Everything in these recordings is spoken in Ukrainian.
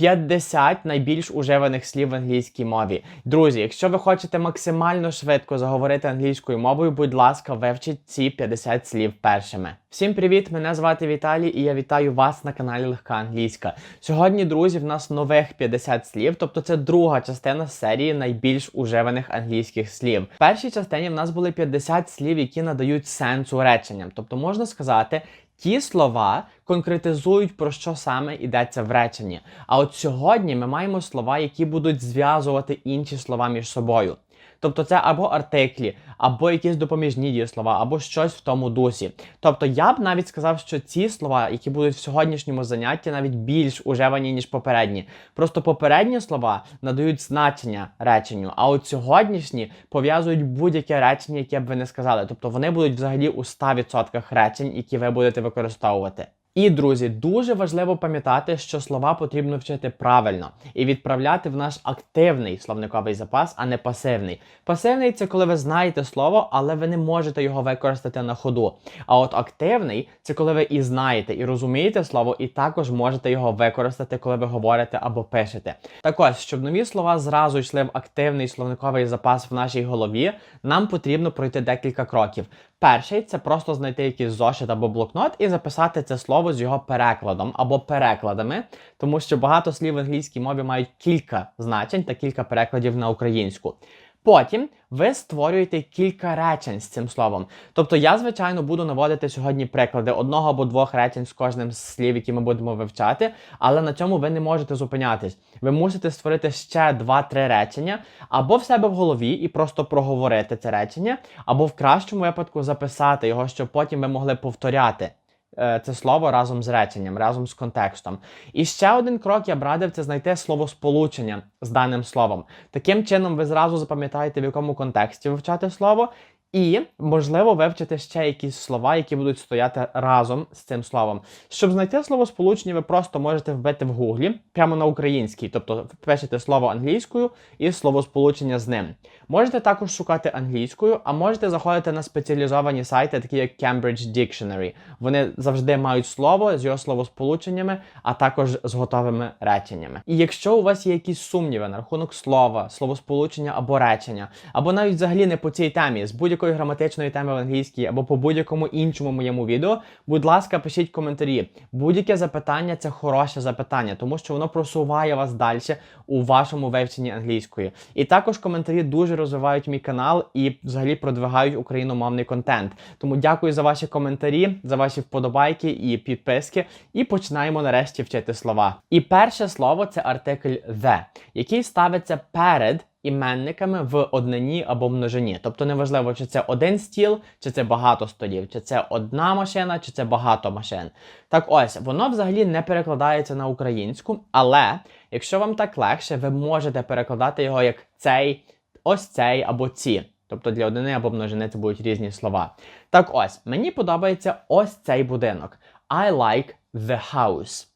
50 найбільш уживаних слів в англійській мові. Друзі, якщо ви хочете максимально швидко заговорити англійською мовою, будь ласка, вивчіть ці 50 слів першими. Всім привіт! Мене звати Віталій, і я вітаю вас на каналі Легка Англійська. Сьогодні, друзі, в нас нових 50 слів, тобто це друга частина серії найбільш уживаних англійських слів. В першій частині в нас були 50 слів, які надають сенсу реченням. Тобто можна сказати, ті слова конкретизують про що саме йдеться в реченні. А от сьогодні ми маємо слова, які будуть зв'язувати інші слова між собою. Тобто це або артиклі, або якісь допоміжні дієслова, або щось в тому дусі. Тобто я б навіть сказав, що ці слова, які будуть в сьогоднішньому занятті, навіть більш уживані, ніж попередні. Просто попередні слова надають значення реченню, а от сьогоднішні пов'язують будь-яке речення, яке б ви не сказали. Тобто вони будуть взагалі у 100% речень, які ви будете використовувати. І, друзі, дуже важливо пам'ятати, що слова потрібно вчити правильно і відправляти в наш активний словниковий запас, а не пасивний. Пасивний це коли ви знаєте слово, але ви не можете його використати на ходу. А от активний це коли ви і знаєте, і розумієте слово, і також можете його використати, коли ви говорите або пишете. Так ось, щоб нові слова зразу йшли в активний словниковий запас в нашій голові, нам потрібно пройти декілька кроків. Перший це просто знайти якийсь зошит або блокнот і записати це слово з його перекладом або перекладами, тому що багато слів в англійській мові мають кілька значень та кілька перекладів на українську. Потім ви створюєте кілька речень з цим словом. Тобто я, звичайно, буду наводити сьогодні приклади одного або двох речень з кожним з слів, які ми будемо вивчати, але на цьому ви не можете зупинятись. Ви мусите створити ще два-три речення або в себе в голові і просто проговорити це речення, або в кращому випадку записати його, щоб потім ви могли повторяти. Е, Це слово разом з реченням, разом з контекстом. І ще один крок я б радив це знайти словосполучення з даним словом. Таким чином, ви зразу запам'ятаєте, в якому контексті вивчати слово, і, можливо, вивчити ще якісь слова, які будуть стояти разом з цим словом. Щоб знайти словосполучення, ви просто можете вбити в гуглі прямо на українській, тобто пишете слово англійською і словосполучення з ним. Можете також шукати англійською, а можете заходити на спеціалізовані сайти, такі як Cambridge Dictionary. Вони завжди мають слово з його словосполученнями, а також з готовими реченнями. І якщо у вас є якісь сумніви на рахунок слова, словосполучення або речення, або навіть взагалі не по цій темі, з будь-якої граматичної теми в англійській, або по будь-якому іншому моєму відео, будь ласка, пишіть коментарі. Будь-яке запитання це хороше запитання, тому що воно просуває вас далі у вашому вивченні англійської. І також коментарі дуже розвивають мій канал і взагалі продвигають україномовний контент. Тому дякую за ваші коментарі, за ваші вподобайки і підписки. І починаємо нарешті вчити слова. І перше слово це артикль the, який ставиться перед. Іменниками в однині або множині. Тобто неважливо, чи це один стіл, чи це багато столів, чи це одна машина, чи це багато машин. Так ось, воно взагалі не перекладається на українську, але якщо вам так легше, ви можете перекладати його як цей, ось цей або ці. Тобто для однини або множини це будуть різні слова. Так ось, мені подобається ось цей будинок. I like the house.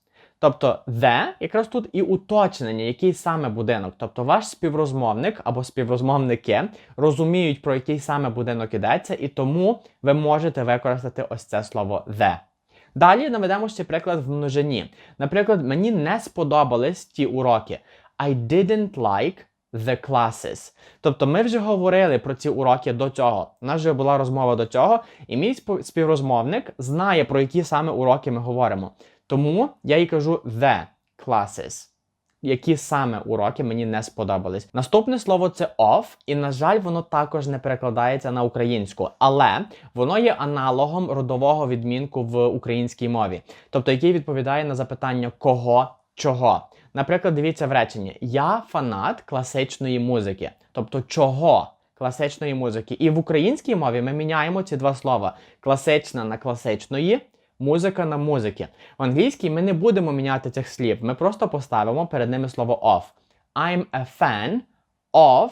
Тобто the якраз тут і уточнення, який саме будинок. Тобто ваш співрозмовник або співрозмовники розуміють, про який саме будинок йдеться, і тому ви можете використати ось це слово the. Далі наведемо ще приклад в множині. Наприклад, мені не сподобались ті уроки. I didn't like the classes. Тобто ми вже говорили про ці уроки до цього. У нас вже була розмова до цього, і мій спів- співрозмовник знає, про які саме уроки ми говоримо. Тому я їй кажу the classes. Які саме уроки мені не сподобались. Наступне слово це of, і, на жаль, воно також не перекладається на українську, але воно є аналогом родового відмінку в українській мові, тобто який відповідає на запитання кого, чого. Наприклад, дивіться в реченні: Я фанат класичної музики, тобто чого класичної музики. І в українській мові ми міняємо ці два слова: класична на класичної, музика на музики. В англійській ми не будемо міняти цих слів. Ми просто поставимо перед ними слово of. I'm a fan of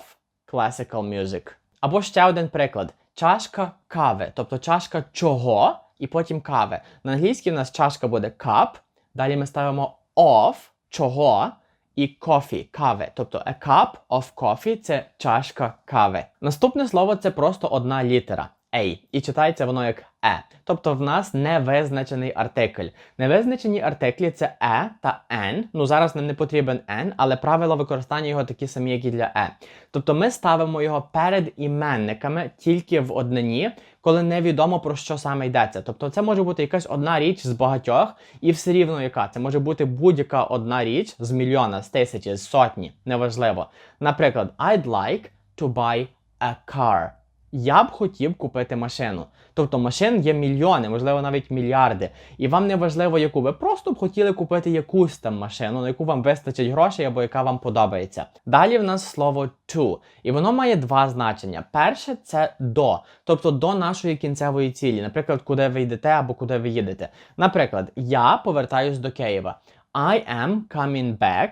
classical music. Або ще один приклад: чашка кави, тобто чашка чого, і потім кави. На англійській в нас чашка буде cup, далі ми ставимо of чого. І coffee, кави. Тобто a cup of coffee – це чашка кави. Наступне слово це просто одна літера A. І читається воно як е. Тобто в нас невизначений артикль. Невизначені артиклі це е та н. Ну зараз нам не потрібен n, але правила використання його такі самі, як і для е. Тобто ми ставимо його перед іменниками тільки в однині, коли невідомо про що саме йдеться. Тобто це може бути якась одна річ з багатьох, і все рівно яка. Це може бути будь-яка одна річ з мільйона, з тисячі, з сотні, неважливо. Наприклад, I'd like to buy a car. Я б хотів купити машину. Тобто машин є мільйони, можливо, навіть мільярди. І вам не важливо, яку ви просто б хотіли купити якусь там машину, на яку вам вистачить грошей або яка вам подобається. Далі в нас слово to, і воно має два значення. Перше це до, тобто до нашої кінцевої цілі, наприклад, куди ви йдете або куди ви їдете. Наприклад, я повертаюсь до Києва. I am coming back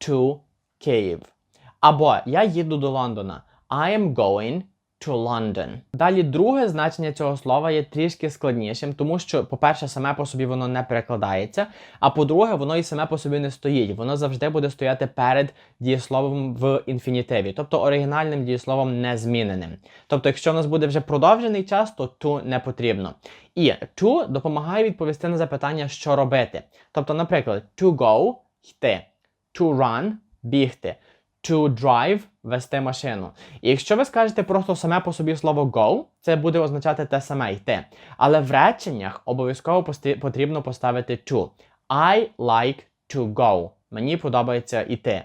to Kyiv. Або я їду до Лондона. I am going to London. Далі друге значення цього слова є трішки складнішим, тому що, по-перше, саме по собі воно не перекладається. А по-друге, воно і саме по собі не стоїть. Воно завжди буде стояти перед дієсловом в інфінітиві, тобто оригінальним дієсловом незміненим. Тобто, якщо в нас буде вже продовжений час, то to не потрібно. І to допомагає відповісти на запитання, що робити. Тобто, наприклад, to go йти, to run бігти. To drive вести машину. І якщо ви скажете просто саме по собі слово go, це буде означати те саме йти. Але в реченнях обов'язково потрібно поставити to. I like to go. Мені подобається йти.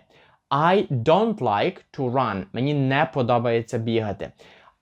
I don't like to run. Мені не подобається бігати.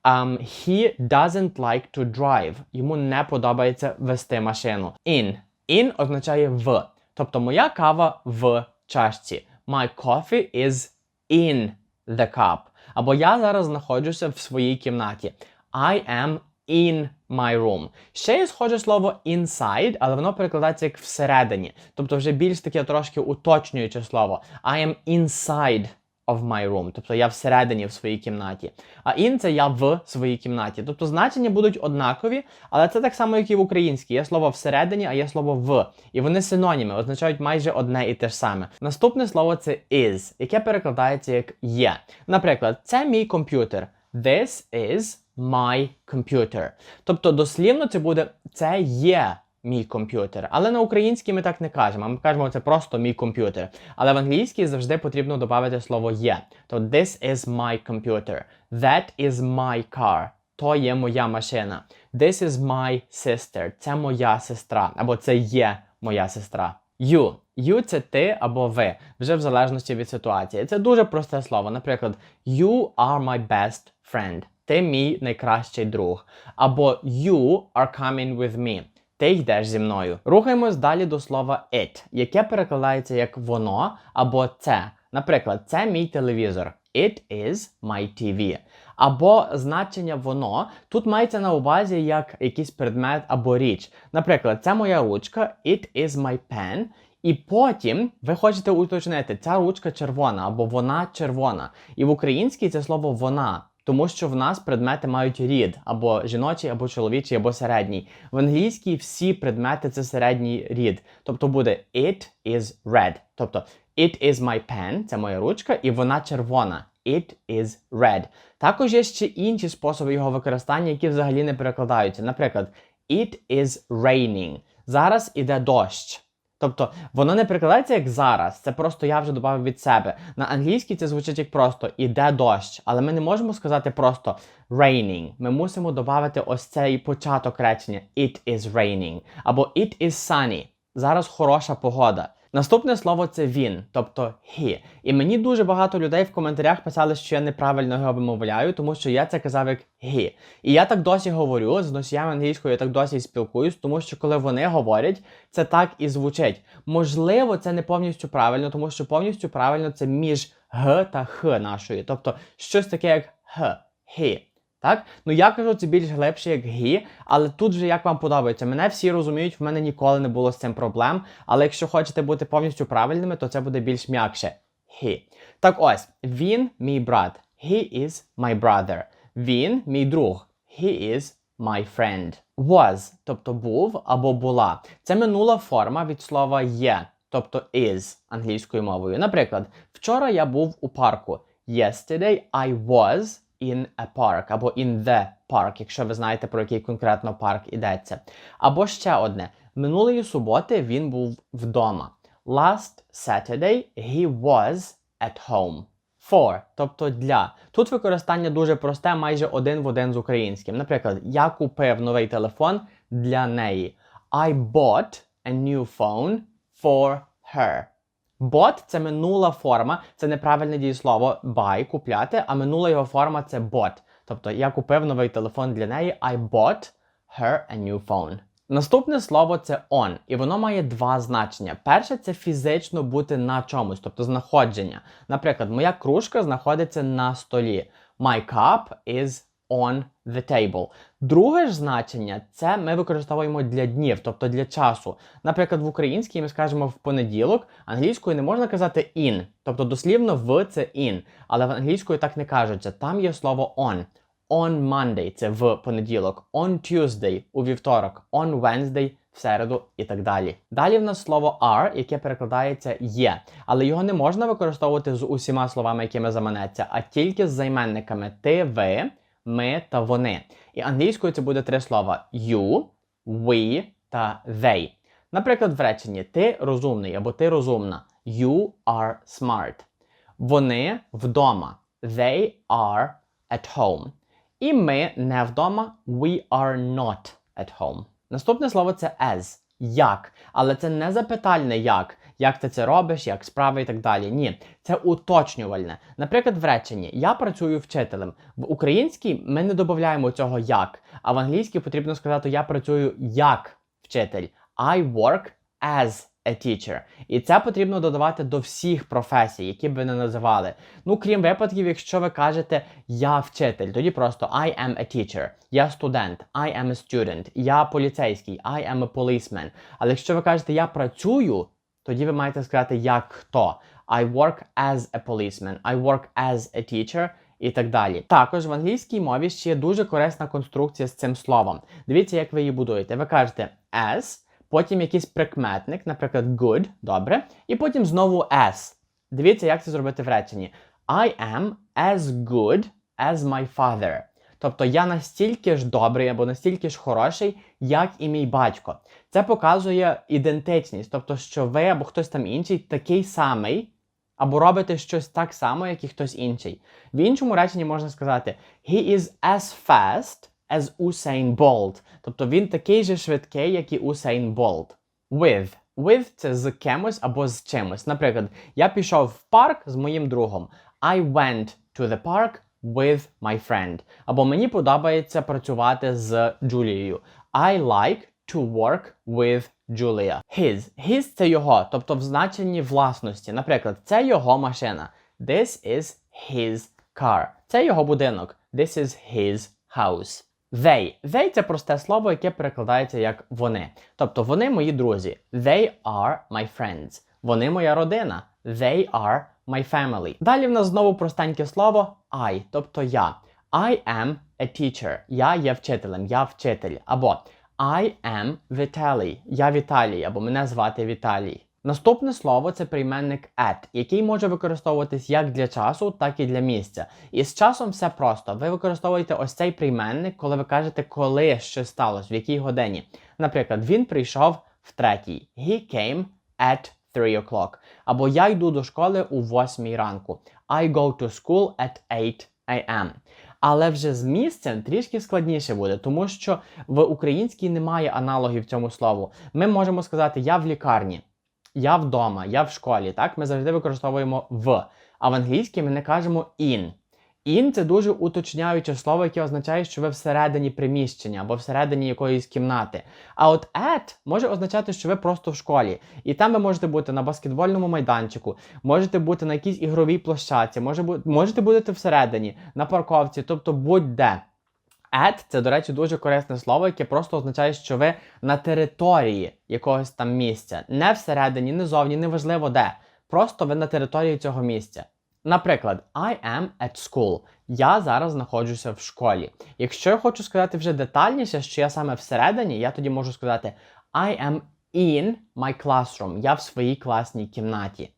Um, he doesn't like to drive. Йому не подобається вести машину. In. In означає в. Тобто моя кава в чашці. My coffee is in the cup. Або я зараз знаходжуся в своїй кімнаті. I am in my room. Ще є схоже слово inside, але воно перекладається як всередині. Тобто вже більш таке трошки уточнююче слово. I am inside of my room. Тобто я всередині в своїй кімнаті. А in це я в своїй кімнаті. Тобто значення будуть однакові, але це так само, як і в українській. Є слово всередині, а є слово в. І вони синоніми, означають майже одне і те ж саме. Наступне слово це is, яке перекладається як є. Наприклад, це мій комп'ютер. This is my computer. Тобто, дослівно це буде це є мій комп'ютер. Але на українській ми так не кажемо. Ми кажемо, це просто мій комп'ютер. Але в англійській завжди потрібно додати слово є. То this is my computer. That is my car. То є моя машина. This is my sister. Це моя сестра. Або це є моя сестра. You. You це ти або ви, вже в залежності від ситуації. Це дуже просте слово. Наприклад, you are my best friend. Ти мій найкращий друг. Або you are coming with me. Ти йдеш зі мною. Рухаємось далі до слова it, яке перекладається як воно або це. Наприклад, це мій телевізор. It is my TV. Або значення воно тут мається на увазі як якийсь предмет або річ. Наприклад, це моя ручка, it is my pen. І потім ви хочете уточнити, ця ручка червона або вона червона. І в українській це слово вона. Тому що в нас предмети мають рід, або жіночий, або чоловічий, або середній. В англійській всі предмети це середній рід. Тобто буде it is red. Тобто it is my pen, це моя ручка, і вона червона. It is red. Також є ще інші способи його використання, які взагалі не перекладаються. Наприклад, it is raining. Зараз іде дощ. Тобто воно не прикладається як зараз, це просто я вже додав від себе. На англійській це звучить як просто іде дощ, але ми не можемо сказати просто raining. Ми мусимо додати ось цей початок речення It is raining або It is sunny. Зараз хороша погода. Наступне слово це він, тобто he. І мені дуже багато людей в коментарях писали, що я неправильно його вимовляю, тому що я це казав як he. І я так досі говорю з носіями англійською, я так досі спілкуюсь, тому що коли вони говорять, це так і звучить. Можливо, це не повністю правильно, тому що повністю правильно це між г та х нашої, тобто щось таке як х, he. Так? Ну я кажу, це більш глибше, як гі, але тут вже як вам подобається. Мене всі розуміють, в мене ніколи не було з цим проблем. Але якщо хочете бути повністю правильними, то це буде більш м'якше. He. Так ось, він мій брат. He is my brother. Він мій друг. He is my friend. Was, тобто був або була. Це минула форма від слова є, тобто is англійською мовою. Наприклад, вчора я був у парку. Yesterday I was in a park або in the park, якщо ви знаєте, про який конкретно парк йдеться. Або ще одне. Минулої суботи він був вдома. Last Saturday he was at home. For, тобто для. Тут використання дуже просте, майже один в один з українським. Наприклад, я купив новий телефон для неї. I bought a new phone for her. Bought – це минула форма, це неправильне дієслово buy, купляти, а минула його форма це bought. Тобто я купив новий телефон для неї. I bought her a new phone. Наступне слово це on, і воно має два значення. Перше це фізично бути на чомусь, тобто знаходження. Наприклад, моя кружка знаходиться на столі. My cup is on the table. Друге ж значення це ми використовуємо для днів, тобто для часу. Наприклад, в українській ми скажемо в понеділок, англійською не можна казати in, тобто дослівно в це in, але в англійською так не кажуться. Там є слово on. On Monday це в понеділок, on Tuesday у вівторок, on Wednesday в середу і так далі. Далі в нас слово are, яке перекладається є, але його не можна використовувати з усіма словами, якими заманеться, а тільки з займенниками ти, ви, ми та вони. І англійською це буде три слова: you, we та they. Наприклад, в реченні ти розумний або ти розумна. You are smart. Вони вдома. They are at home. І ми не вдома. We are not at home. Наступне слово це as. Як. Але це не запитальне як. Як ти це робиш, як справи і так далі. Ні, це уточнювальне. Наприклад, в реченні Я працюю вчителем. В українській ми не додаємо цього як, а в англійській потрібно сказати Я працюю як вчитель. I work as a teacher. І це потрібно додавати до всіх професій, які б ви не називали. Ну, крім випадків, якщо ви кажете я вчитель, тоді просто I am a teacher, я студент, I am a student, я поліцейський, I am a policeman. Але якщо ви кажете я працюю, тоді ви маєте сказати як хто. I work as a policeman, I work as a teacher. І так далі. Також в англійській мові ще є дуже корисна конструкція з цим словом. Дивіться, як ви її будуєте. Ви кажете as, потім якийсь прикметник, наприклад, good, добре, і потім знову as. Дивіться, як це зробити в реченні. I am as good as my father. Тобто я настільки ж добрий або настільки ж хороший, як і мій батько. Це показує ідентичність, тобто, що ви або хтось там інший такий самий, або робите щось так само, як і хтось інший. В іншому реченні можна сказати He is as fast as Usain Bolt. Тобто він такий же швидкий, як і Usain Bolt. With. With це з кимось або з чимось. Наприклад, я пішов в парк з моїм другом. I went to the park with my friend. Або мені подобається працювати з Джулією. I like to work with Julia. His. His – це його, тобто в значенні власності. Наприклад, це його машина. This is his car. Це його будинок. This is his house. They. They – це просте слово, яке перекладається як вони. Тобто вони мої друзі. They are my friends. Вони моя родина. They are my family. Далі в нас знову простеньке слово I, тобто я. I am a teacher. Я є вчителем, я вчитель. Або I am Vitaly. Я Віталій, або мене звати Віталій. Наступне слово це прийменник at, який може використовуватись як для часу, так і для місця. І з часом все просто. Ви використовуєте ось цей прийменник, коли ви кажете, коли щось сталося, в якій годині. Наприклад, він прийшов в третій. He came at 3 o'clock. Або я йду до школи у 8 ранку. I go to school at 8 a.m. Але вже з місцем трішки складніше буде, тому що в українській немає аналогів цьому слову. Ми можемо сказати я в лікарні, я вдома, я в школі. Так, ми завжди використовуємо в. А в англійській ми не кажемо in. In – це дуже уточняюче слово, яке означає, що ви всередині приміщення або всередині якоїсь кімнати. А от at може означати, що ви просто в школі. І там ви можете бути на баскетбольному майданчику, можете бути на якійсь ігровій площадці, може бу- можете бути всередині, на парковці, тобто будь-де. At – це, до речі, дуже корисне слово, яке просто означає, що ви на території якогось там місця. Не всередині, не зовні, неважливо де. Просто ви на території цього місця. Наприклад, I am at school. Я зараз знаходжуся в школі. Якщо я хочу сказати вже детальніше, що я саме всередині, я тоді можу сказати I am in my classroom. Я в своїй класній кімнаті.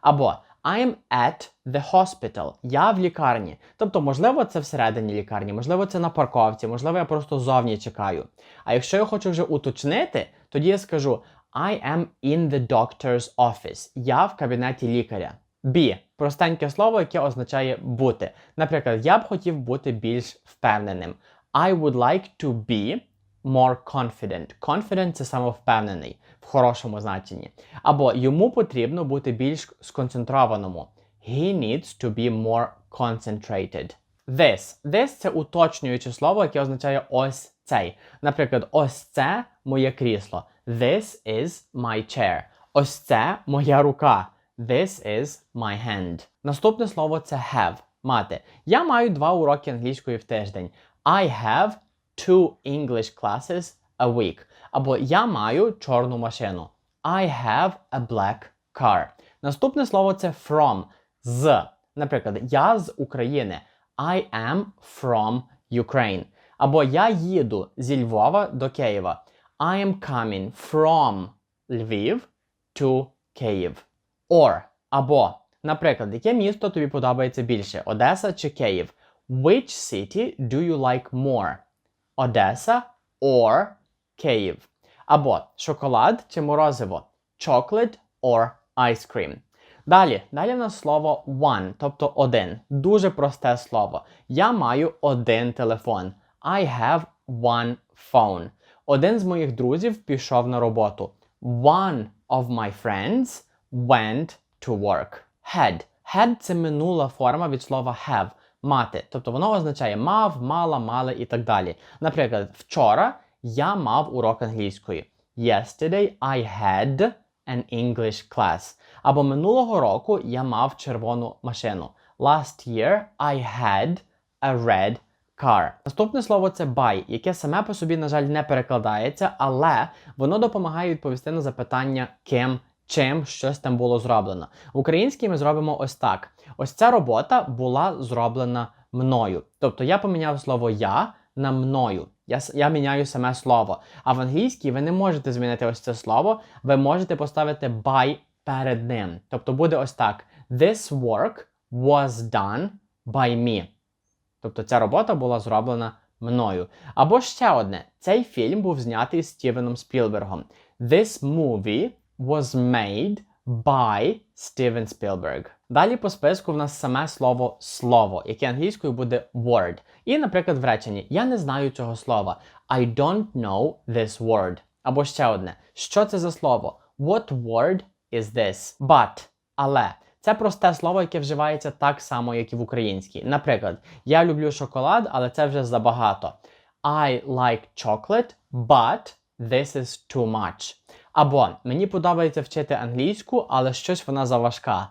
Або I'm at the hospital. Я в лікарні. Тобто, можливо, це всередині лікарні, можливо, це на парковці, можливо, я просто зовні чекаю. А якщо я хочу вже уточнити, тоді я скажу I am in the doctor's office. Я в кабінеті лікаря. Be – простеньке слово, яке означає бути. Наприклад, я б хотів бути більш впевненим. I would like to be more confident. Confident – це самовпевнений в хорошому значенні. Або йому потрібно бути більш сконцентрованому. He needs to be more concentrated. This. This – це уточнююче слово, яке означає ось цей. Наприклад, ось це моє крісло. This is my chair. Ось це моя рука. This is my hand. Наступне слово це have. Мати. Я маю два уроки англійської в тиждень. I have two English classes a week. Або я маю чорну машину. I have a black car. Наступне слово це from. З. Наприклад, я з України. I am from Ukraine. Або я їду зі Львова до Києва. I am coming from Львів to Київ. Or або, наприклад, яке місто тобі подобається більше? Одеса чи Київ? Which city do you like more? Одеса or Київ. Або шоколад чи морозиво? Chocolate or ice cream. Далі, далі в нас слово one, тобто один. Дуже просте слово. Я маю один телефон. I have one phone. Один з моїх друзів пішов на роботу. One of my friends went to work. Had. Had – це минула форма від слова have мати. Тобто воно означає мав, мала, мали і так далі. Наприклад, вчора я мав урок англійської. Yesterday I had an English class. Або минулого року я мав червону машину. Last year I had a red car. Наступне слово це buy, яке саме по собі, на жаль, не перекладається, але воно допомагає відповісти на запитання ким, чим щось там було зроблено. В українській ми зробимо ось так: ось ця робота була зроблена мною. Тобто я поміняв слово я на мною. Я, я міняю саме слово. А в англійській ви не можете змінити ось це слово, ви можете поставити by перед ним. Тобто буде ось так: This work was done by me. Тобто ця робота була зроблена мною. Або ще одне: цей фільм був знятий Стівеном Спілбергом. This movie was made by Steven Spielberg. Далі по списку в нас саме слово слово, яке англійською буде word. І, наприклад, в реченні Я не знаю цього слова. I don't know this word. Або ще одне. Що це за слово? What word is this? But. Але. Це просте слово, яке вживається так само, як і в українській. Наприклад, я люблю шоколад, але це вже забагато. I like chocolate, but this is too much. Або мені подобається вчити англійську, але щось вона заважка.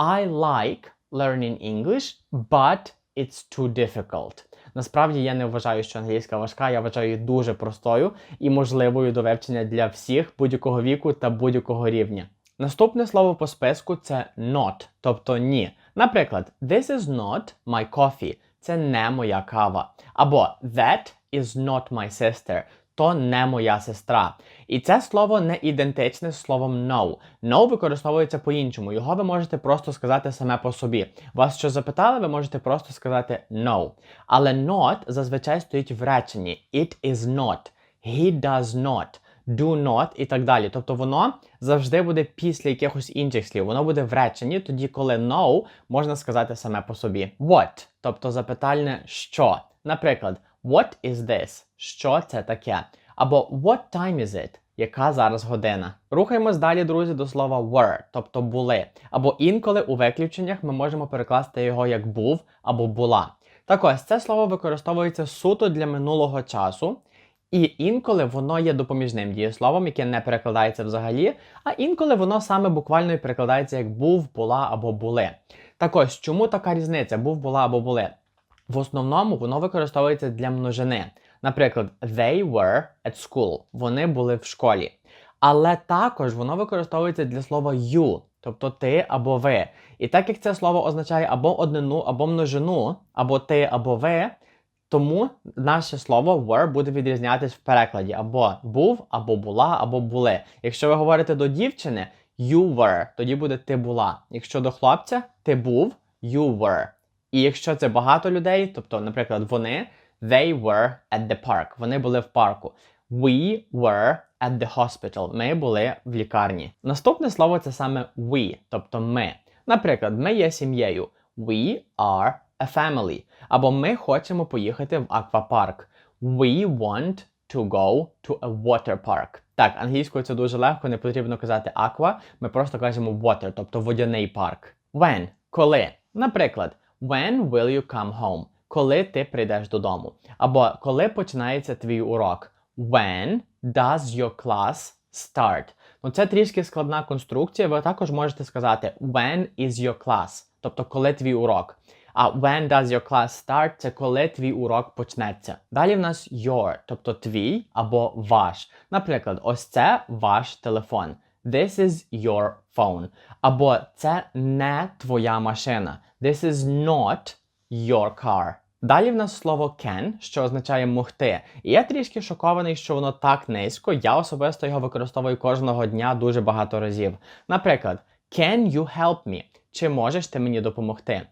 I like learning English, but it's too difficult. Насправді я не вважаю, що англійська важка, я вважаю її дуже простою і можливою до вивчення для всіх будь-якого віку та будь-якого рівня. Наступне слово по списку це not, тобто ні. Наприклад, this is not my coffee. Це не моя кава. Або that is not my sister. То не моя сестра. І це слово не ідентичне з словом no. No використовується по-іншому. Його ви можете просто сказати саме по собі. Вас що запитали, ви можете просто сказати no. Але not зазвичай стоїть в реченні. It is not. He does not. Do not і так далі. Тобто воно завжди буде після якихось інших слів. Воно буде в реченні, тоді коли no можна сказати саме по собі. What, тобто запитальне що. Наприклад, what is this? Що це таке? Або what time is it? Яка зараз година? Рухаємось далі, друзі, до слова were, тобто були. Або інколи у виключеннях ми можемо перекласти його як був або була. Так ось це слово використовується суто для минулого часу. І інколи воно є допоміжним дієсловом, яке не перекладається взагалі, а інколи воно саме буквально і перекладається як був, була або були. Так ось, чому така різниця? Був, була або були? В основному воно використовується для множини. Наприклад, they were at school. Вони були в школі. Але також воно використовується для слова you, тобто ти або ви. І так як це слово означає або однину, або множину, або ти, або ви, тому наше слово were буде відрізнятись в перекладі або був, або була, або були. Якщо ви говорите до дівчини, you were, тоді буде ти була. Якщо до хлопця, ти був, you were. І якщо це багато людей, тобто, наприклад, вони, they were at the park. Вони були в парку. We were at the hospital. Ми були в лікарні. Наступне слово це саме we, тобто ми. Наприклад, ми є сім'єю. We are a family. Або ми хочемо поїхати в аквапарк. We want to go to a water park. Так, англійською це дуже легко, не потрібно казати aqua, ми просто кажемо water, тобто водяний парк. When коли. Наприклад, when will you come home? Коли ти прийдеш додому. Або коли починається твій урок. When does your class start? Ну це трішки складна конструкція. Ви також можете сказати when is your class, тобто коли твій урок. А when does your class start це коли твій урок почнеться. Далі в нас your, тобто твій або ваш. Наприклад, ось це ваш телефон. This is your phone. Або це не твоя машина. This is not your car. Далі в нас слово can, що означає могти. І я трішки шокований, що воно так низько. Я особисто його використовую кожного дня дуже багато разів. Наприклад, can you help me? Чи можеш ти мені допомогти?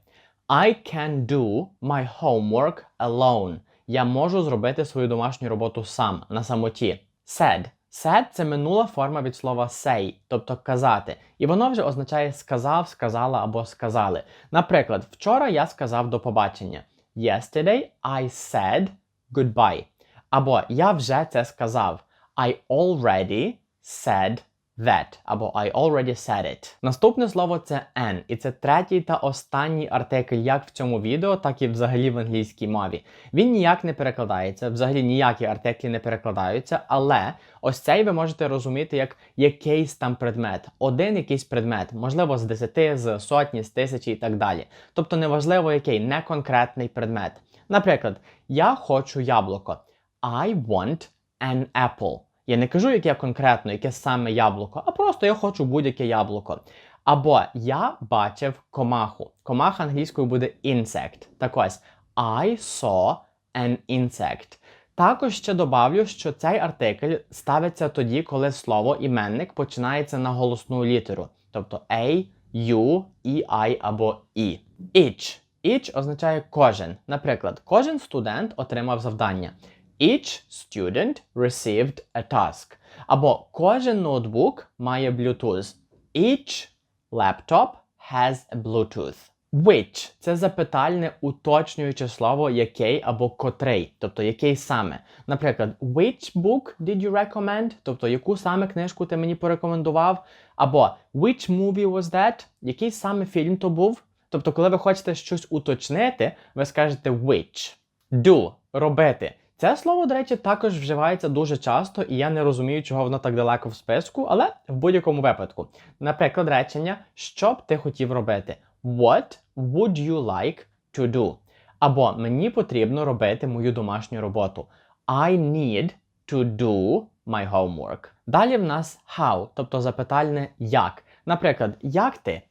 I can do my homework alone. Я можу зробити свою домашню роботу сам на самоті. Said. Said – це минула форма від слова say, тобто казати. І воно вже означає сказав, сказала або сказали. Наприклад, вчора я сказав до побачення. Yesterday I said goodbye. Або я вже це сказав. I already said that. Або I already said it. Наступне слово це an. І це третій та останній артикль як в цьому відео, так і взагалі в англійській мові. Він ніяк не перекладається, взагалі ніякі артиклі не перекладаються, але ось цей ви можете розуміти як якийсь там предмет. Один якийсь предмет, можливо, з десяти, з сотні, з тисячі і так далі. Тобто неважливо який, не конкретний предмет. Наприклад, я хочу яблуко. I want an apple. Я не кажу, яке конкретно, яке саме яблуко, а просто я хочу будь-яке яблуко. Або я бачив комаху. Комаха англійською буде insect. Так ось, I saw an insect. Також ще добавлю, що цей артикль ставиться тоді, коли слово іменник починається на голосну літеру, тобто A, U, E, I або E. Each. Each означає кожен. Наприклад, кожен студент отримав завдання. Each student received a task. Або кожен ноутбук має Bluetooth. Each laptop has a Bluetooth. Which це запитальне уточнююче слово який або котрий, тобто який саме. Наприклад, which book did you recommend? Тобто яку саме книжку ти мені порекомендував? Або which movie was that? Який саме фільм то був? Тобто, коли ви хочете щось уточнити, ви скажете which. Do робити. Це слово, до речі, також вживається дуже часто, і я не розумію, чого воно так далеко в списку, але в будь-якому випадку. Наприклад, речення, що б ти хотів робити? What would you like to do? Або мені потрібно робити мою домашню роботу. I need to do my homework. Далі в нас how, тобто запитальне як. Наприклад, як ти?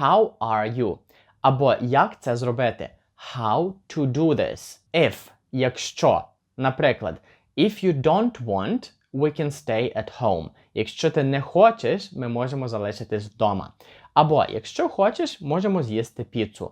How are you? Або як це зробити? How to do this? If, якщо. Наприклад, if you don't want, we can stay at home. Якщо ти не хочеш, ми можемо залишитись вдома. Або якщо хочеш, можемо з'їсти піцу.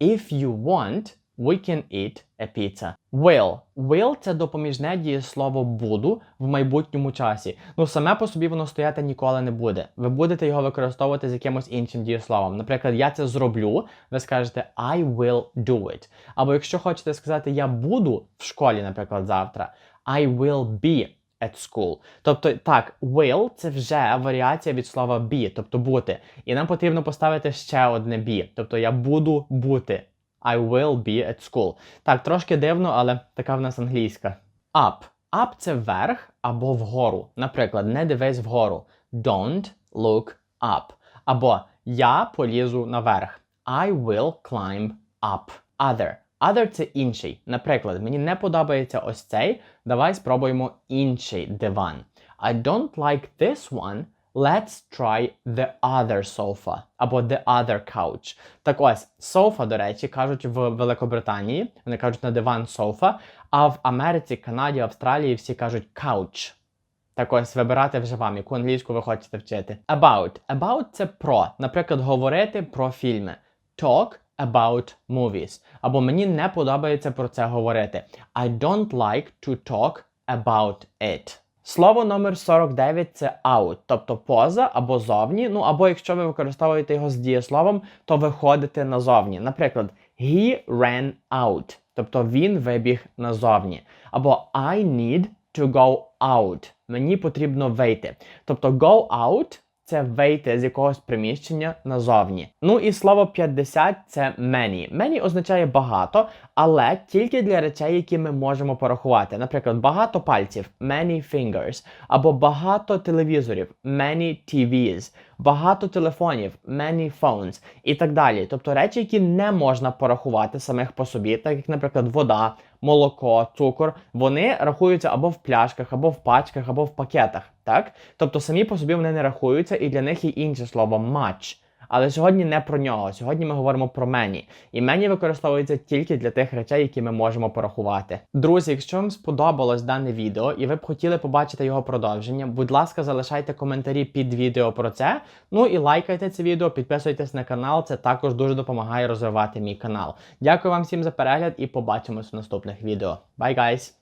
If you want, we can eat a pizza. Will. Will – це допоміжне дієслово буду в майбутньому часі. Ну, саме по собі воно стояти ніколи не буде. Ви будете його використовувати з якимось іншим дієсловом. Наприклад, я це зроблю, ви скажете I will do it. Або якщо хочете сказати я буду в школі, наприклад, завтра, I will be at school. Тобто, так, will це вже варіація від слова be, тобто бути. І нам потрібно поставити ще одне be, тобто я буду бути. I will be at school. Так, трошки дивно, але така в нас англійська. Up. Up це вверх або вгору. Наприклад, не дивись вгору. Don't look up. Або я полізу наверх. I will climb up. Other. Other це інший. Наприклад, мені не подобається ось цей. Давай спробуємо інший диван. I don't like this one. Let's try the other sofa або the other couch. Так ось, sofa, до речі, кажуть в Великобританії, вони кажуть на диван sofa, а в Америці, Канаді, Австралії всі кажуть couch. Так ось вибирати вже вам, яку англійську ви хочете вчити. About. About це про. Наприклад, говорити про фільми. Talk about movies. Або мені не подобається про це говорити. I don't like to talk about it. Слово номер 49 це out, тобто поза або зовні. Ну або якщо ви використовуєте його з дієсловом, то виходите назовні. Наприклад, he ran out, тобто він вибіг назовні. Або I need to go out. Мені потрібно вийти. Тобто go out це вийти з якогось приміщення назовні. Ну і слово 50 це many. Many означає багато, але тільки для речей, які ми можемо порахувати. Наприклад, багато пальців many fingers, або багато телевізорів many TVs, багато телефонів many phones і так далі. Тобто речі, які не можна порахувати самих по собі, так як, наприклад, вода, молоко, цукор, вони рахуються або в пляшках, або в пачках, або в пакетах. Так? Тобто самі по собі вони не рахуються, і для них є інше слово much. Але сьогодні не про нього. Сьогодні ми говоримо про мені. І мені використовується тільки для тих речей, які ми можемо порахувати. Друзі, якщо вам сподобалось дане відео і ви б хотіли побачити його продовження, будь ласка, залишайте коментарі під відео про це. Ну і лайкайте це відео, підписуйтесь на канал. Це також дуже допомагає розвивати мій канал. Дякую вам всім за перегляд і побачимось в наступних відео. Bye, guys!